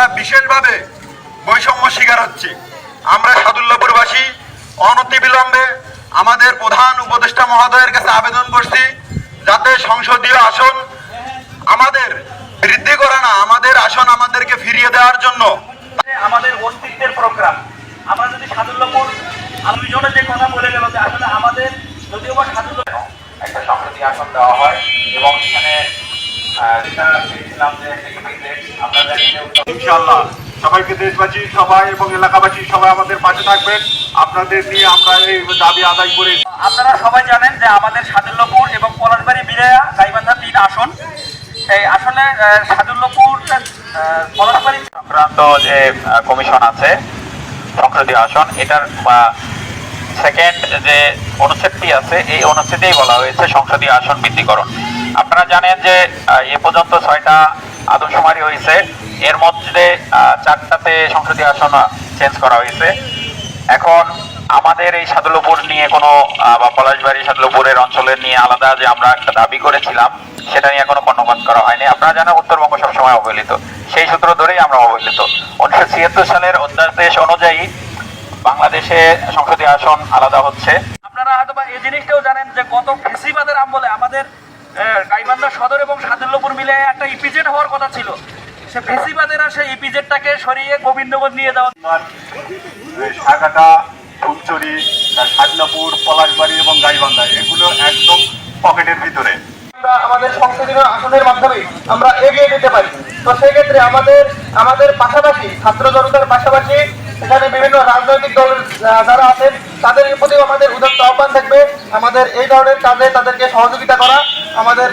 আমরা বিশেষভাবে বৈষম্য শিকার হচ্ছি। আমরা সাদুল্লাপুরবাসী অনতিবিলম্বে আমাদের প্রধান উপদেষ্টা মহোদয়ের কাছে আবেদন করছি, যাতে সংসদীয় আসন আমাদের বৃদ্ধি করা না, আমাদের আসন আমাদেরকে ফিরিয়ে দেওয়ার জন্য। আমাদের অস্তিত্বের প্রোগ্রাম। আমরা যদি সাদুল্যপুর দুজনে যে কথা বলে গেল, যে আসলে আমাদের যদিও বা সাদুল্য একটা সংসদীয় আসন দেওয়া হয় এবং সেখানে ইনশাআল্লাহ। সবাইকে দেশবাসী সবাই এবং এলাকাবাসী সবাই আমাদের পাশে থাকবেন। আপনাদের নিয়ে আমরা এই দাবি আদায় করে। আপনারা সবাই জানেন যে আমাদের সাদুল্যপুর এবং পলাশবাড়ি বিরায়া গাইবান্ধা তিন আসন। এই আসলে আহ, পলাশবাড়ি সংক্রান্ত যে কমিশন আছে সংসদীয় আসন এটার সেকেন্ড যে অনুচ্ছেদটি আছে এই অনুচ্ছেদেই বলা হয়েছে সংসদীয় আসন বৃদ্ধিকরণ আপনারা জানেন যে এ পর্যন্ত ছয়টা আদমশুমারি হয়েছে। এর মধ্যে চারটাতে সংসদীয় আসন চেঞ্জ করা হয়েছে। এখন আমাদের এই সাদুলপুর নিয়ে কোনো বা পলাশবাড়ি সাদুলপুরের অঞ্চলের নিয়ে আলাদা যে আমরা একটা দাবি করেছিলাম সেটা নিয়ে কোনো কর্ণপাত করা হয়নি। আপনারা জানেন উত্তরবঙ্গ সবসময় অবহেলিত। সেই সূত্র ধরেই আমরা অবহেলিত। উনিশশো ছিয়াত্তর সালের অধ্যাদেশ অনুযায়ী বাংলাদেশে সংসদীয় আসন আলাদা হচ্ছে। আপনারা হয়তো বা এই জিনিসটাও জানেন যে গত ফেসিবাদের আমলে আমাদের আহ, গাইবান্ধা সদর এবং সাদুল্যপুর মিলে একটা ইপিজেড হওয়ার কথা ছিল। সে ফেসিবাদেরা সেই ইপিজেডটাকে সরিয়ে গোবিন্দগঞ্জ নিয়ে যাওয়া সাগাটা ফুলচুরি সাদনাপুর পলাশবাড়ি এবং গাইবান্ধা এগুলো একদম পকেটের ভিতরে। আমরা আমাদের সংসদীয় আসনের মাধ্যমে আমরা এগিয়ে যেতে পারি। তো সেক্ষেত্রে আমাদের আমাদের পাশাপাশি ছাত্র জনতার পাশাপাশি এখানে বিভিন্ন রাজনৈতিক দলের যারা আছেন, তাদের প্রতি আমাদের উদার আহ্বান থাকবে। আমাদের এই ধরনের কাজে তাদেরকে সহযোগিতা করা, আমাদের